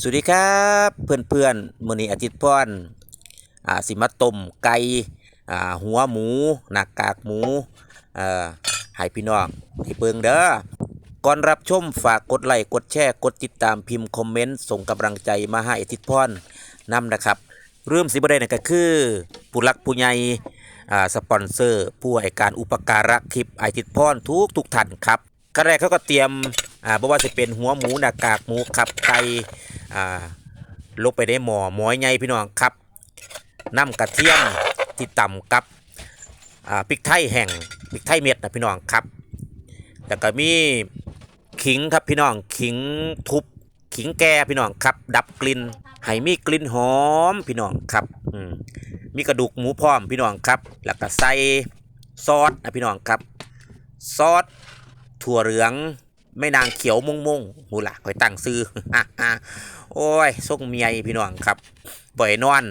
สวัสดีครับเพื่อนเพื่อนๆมื้อนี้อาทิตย์พรอ่าสิมาต้มไก่อ่าหัวหมูหน้ากากหมูเอ่อให้พี่น้องที่เบิ่งเด้อก่อนรับชมฝากกดไลค์กดแชร์กดติดตามพิมพ์คอมเมนต์ส่งกำลังใจมาให้อาทิตย์พรนำนะครับเริ่มสิบ่ได้นั่นก็คือผู้ลักผู้ใหญ่อ่าสปอนเซอร์ ผู้ให้การอุปการะคลิปอาทิตย์พรทุกทุกท่านครับขั้นแรกเขาก็เตรียมอ่าบ่ว่าจะเป็นหัวหมูหน้ากากหมูขับไก่ อ่าลงไปได้หมอหมอยใหญ่พี่น้องครับน้ำกระเทียมที่ต่ำกับอ่าพริกไทยแห้งพริกไทยเม็ดนะพี่น้องครับแล้วก็มีขิงครับพี่น้องขิงทุบขิงแก่พี่น้องครับ ดับกลิ่นให้มีกลิ่นหอมพี่น้องครับอืมมีกระดูกหมูพร้อมพี่น้องครับ แล้วก็ใส่ซอสนะพี่น้องครับ ซอสถั่วเหลือง ไม่นางเขียวมงมงๆหูละคอยตั้งซื้อโอ้ยส่งเมียพี่น้องครับบ่อยนอน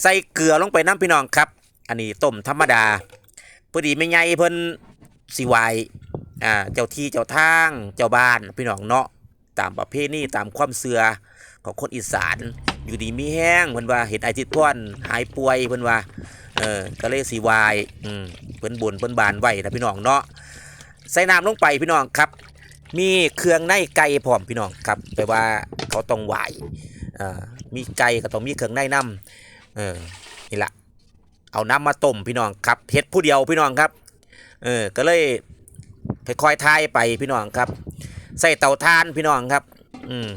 ใส่เกลือลงไปน้ำพี่น้องครับ อันนี้ต้มธรรมดาพอดีไม่ไงเพิ่นสิวายอ่าเจ้าที่เจ้าทางเจ้าบ้านพี่น้องเนาะตามประเพณีตามความเสื่อของคนอีสาน อยู่ดีมีแห้งเพิ่นว่าเห็นไอทิตพ่อนหายป่วยเพิ่นว่าเออก็เลยสิวายอืมเพิ่นบ่นเพิ่นบานไว้นะพี่น้องเนาะใส่น้ำลงไปพี่น้องครับ มีเครื่องในไก่พร้อมพี่น้องครับแปลว่าเขาต้องไหวอ่อมีไก่ก็ต้องมีเครื่องในน้ำเออนี่ละเอาน้ำมาต้มพี่น้องครับเฮ็ดผู้เดียวพี่น้องครับเออก็เลยค่อยๆทายไปพี่น้องครับ ใส่เตาถ่านพี่น้องครับ อืม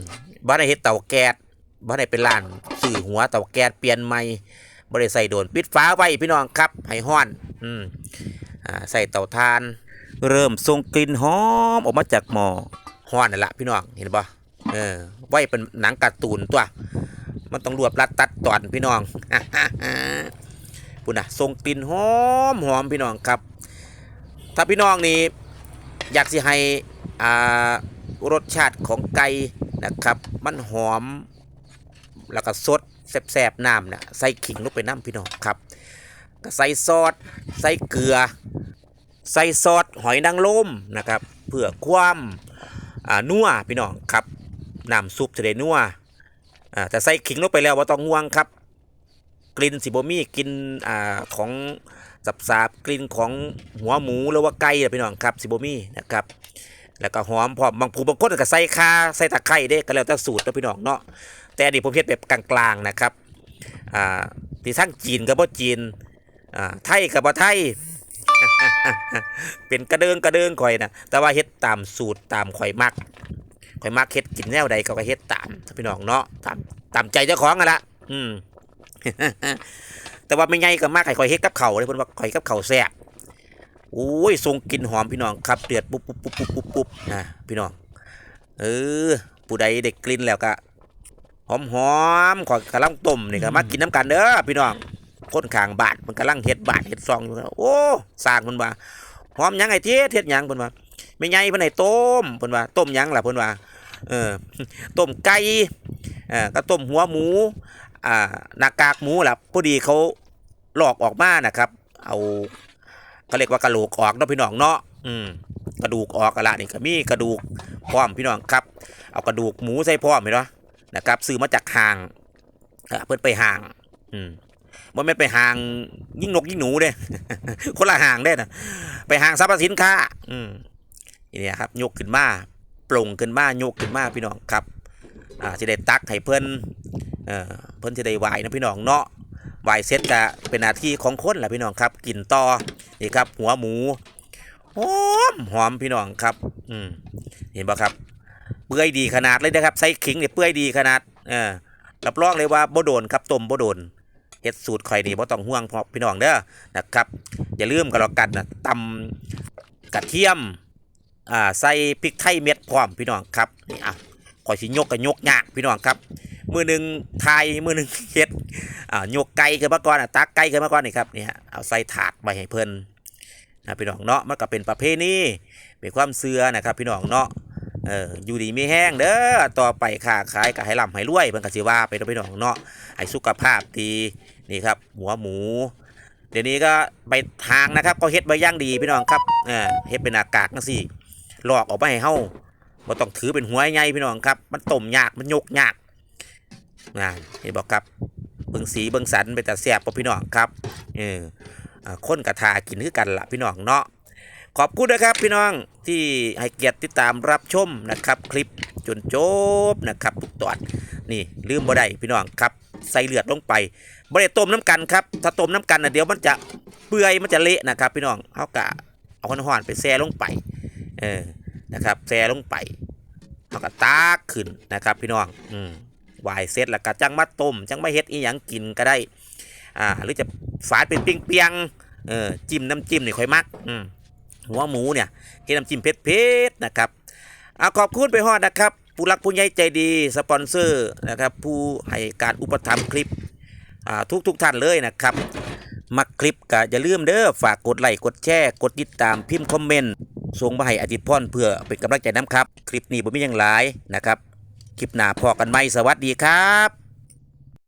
บ้านได้เฮ็ดเตาแก๊สบ้านได้เป็นร้านสื่อหัวเตาแก๊สเปลี่ยนใหม่บ่ได้ใส่โดนปิดฝาไว้พี่น้องครับให้ห้อน อืมอ่าใส่เตาถ่าน เริ่มส่งกลิ่นหอมออกมาจากหม้อฮ้อนนั่นละพี่น้องเห็นปะเออไว้เป็นหนังการ์ตูนตัว มันต้องรวบรัดตัดตอนพี่น้องพูดนะส่งกลิ่นหอมหอมพี่น้องครับ ถ้าพี่น้องนี่อยากสิให้อ่ารสชาติของไก่นะครับ มันหอมแล้วก็สดแสบๆน้ำนะใส่ขิงลงไปน้ำพี่น้องครับก็ใส่ซอสใส่เกลือ ใส่ซอสหอยนางรมนะครับเพื่อความนัวพี่น้องครับน้ำซุปจะได้นัวแต่ใส่ขิงลงไปแล้วว่าต้องห่วงครับ กลิ่นสิบมีกลิ่นอของสับสาบกลิ่นของหัวหมูหรือว่าไก่พี่น้องครับสิบมีนะครับแล้วก็หอมพร้อมบางผู้บางคนก็ใส่ข่าใส่ตะไคร้เด้ก็แล้วแต่สูตรนะพี่น้องเนาะแต่อันนี้ผมเฮ็ดแบบกลางๆนะครับอ่าที่ทั้งจีนกับบ่จีนอ่าไทยกับบ่ไทย เป็นกระเดิงกระเดิงข่อยนะแต่ว่าเฮ็ดตามสูตรตามข่อยมักข่อยมักเฮ็ดกินแนวใดเขาก็เฮ็ดตามพี่น้องเนาะตามตามใจเจ้าของกันละอืมแต่ว่าไม่ไงก็มากไข่ข่อยเฮ็ดกับเขาเลยเพิ่นว่าข่อยกับเขาแซ่บโอ้ยทรงกลิ่นหอมพี่น้องครับเดือดปุ๊บปุ๊บปุ๊บปุ๊บปุ๊บปุ๊บนะพี่น้อง เออผู้ใดได้กลิ่นแล้วก็หอมหอมขอยกำลังต้มนี่ก็มากินน้ำกันเด้อพี่น้อง คนข้างบ้านมันกำลังเฮ็ดบ้านเฮ็ดซองอยู่โอ้สร้างพิ่นว่าหอมยังไอเทศเฮ็ดหยังเพิ่นว่าไม่ใหญ่เพิ่นให้ต้มเพิ่นว่าต้มยังล่ะเพิ่นว่าเออต้มไก่เอ่อก็ต้มหัวหมูอ่าหน้ากากหมูล่ะพอดีเขาหลอกออกมานะครับ เอาเขาเรียกว่ากระโหลกออกเนาะพี่น้องเนาะอืมกระดูกออกกันละนี่ก็มีกระดูกพร้อมพี่น้องครับ เอากระดูกหมูใส่พร้อมเห็นปะนะครับซื้อมาจากห่างเอ่อนไปห่าง อืม บ่แม่นไปห่างยิ่งนกยิ่งหนูเด้ คนละห่างเด้นะไปห่างสรรพสินค้า อืมนี่เนี่ยครับยกขึ้นมาปลงขึ้นมายกขึ้นมาพี่น้องครับ อ่าสิได้ตักให้เพิ่นเอ่อเพิ่นสิได้ไหวนะพี่น้องเนาะไหวเสร็จก็เป็นหน้าที่ของคนแหละพี่น้องครับกินต่อนี่ครับ หัวหมูหอมหอมพี่น้องครับ อืมเห็นบ่ครับ เปื่อยดีขนาดเลยนะครับใส่ขิงเนี่ยเปื่อยดีขนาดเออรับรองเลยว่าบ่โดนครับต้มบ่โดน เฮ็ดสูตรข่อยนี่บ่ต้องห่วงพอพี่น้องเด้อนะครับ อย่าลืมกันแล้วกันนะตำกระเทียมอ่าใส่พริกไทยเม็ดพร้อมพี่น้องครับนี่อะข่อยสิยกก็ยกยากพี่น้องครับ มือหนึ่งไทยมือหนึ่งเฮ็ดอ่ายกไก่ขึ้นมาก่อนอะตักไก่ขึ้นมาก่อนนี่ครับเนี่ยเอาใส่ถาดไปให้เพิ่นนะพี่น้องเนาะมันก็เป็นประเพณีเป็นความเชื่อนะครับ พี่น้องเนาะ เอออยู่ดีไมีแห้งเด้อต่อไปค้าขายก็ให้ร่ำให้รวยเพิ่นก็สิว่าไปเนาะพี่น้องเนาะให้สุขภาพดีนี่ครับ หัวหมู เดี๋ยวนี้ก็ไปทางนะครับ ก็เฮ็ดไว้ย่างดีพี่น้องครับเออเฮ็ดเป็นอากาศจังซี่หลอกออกมาให้เฮาบ่ต้องถือเป็นหัวใหญ่พี่น้องครับ มันต้มยากมันยกยากนะเห็นบอกครับเบิ่งสีเบิ่งสันเป็นแต่แซ่บป่พี่น้องครับเอออ่าคนกระทากินคือกันละพี่น้องเนาะ ขอบคุณนะครับพี่น้องที่ให้เกียรติติดตามรับชมนะครับ คลิปจนจบนะครับทุกตอนนี่ลืมบ่ได้พี่น้องครับใส่เลือดลงไปบ่ได้ต้มน้ำกันครับถ้าต้มน้ำกันนะเดี๋ยวมันจะเปื่อยมันจะเละนะครับ พี่น้องเอากะเอาคนห่อนไปแช่ลงไปเออนะครับแช่ลงไปเอากะตากขึ้นนะครับพี่น้องอืมวายเสร็จแล้วก็จังมาต้มจังมาเฮ็ดอีหยังกินก็ได้อ่าหรือจะฝาดเป็นเปียงๆเออจิ้มน้ำจิ้มนี่ค่อยมักอืม หัวหมูเนี่ยเฮ็ดน้ำจิ้มเผ็ดๆนะครับเอาขอบคุณไปฮอดนะครับ ผู้รักผู้ใหญ่ใจดีสปอนเซอร์นะครับผู้ให้การอุปถัมภ์คลิปทุกทุกท่านเลยนะครับมักคลิปก็อย่าลืมเด้อฝากกดไลค์กดแชร์กดติดตามพิมพ์คอมเมนต์ส่งมาให้อาทิตพรเพื่อเป็นกำลังใจน้ำครับ คลิปนี้ผมมีอย่างหลายนะครับ คลิปหน้าพอกันไหมสวัสดีครับ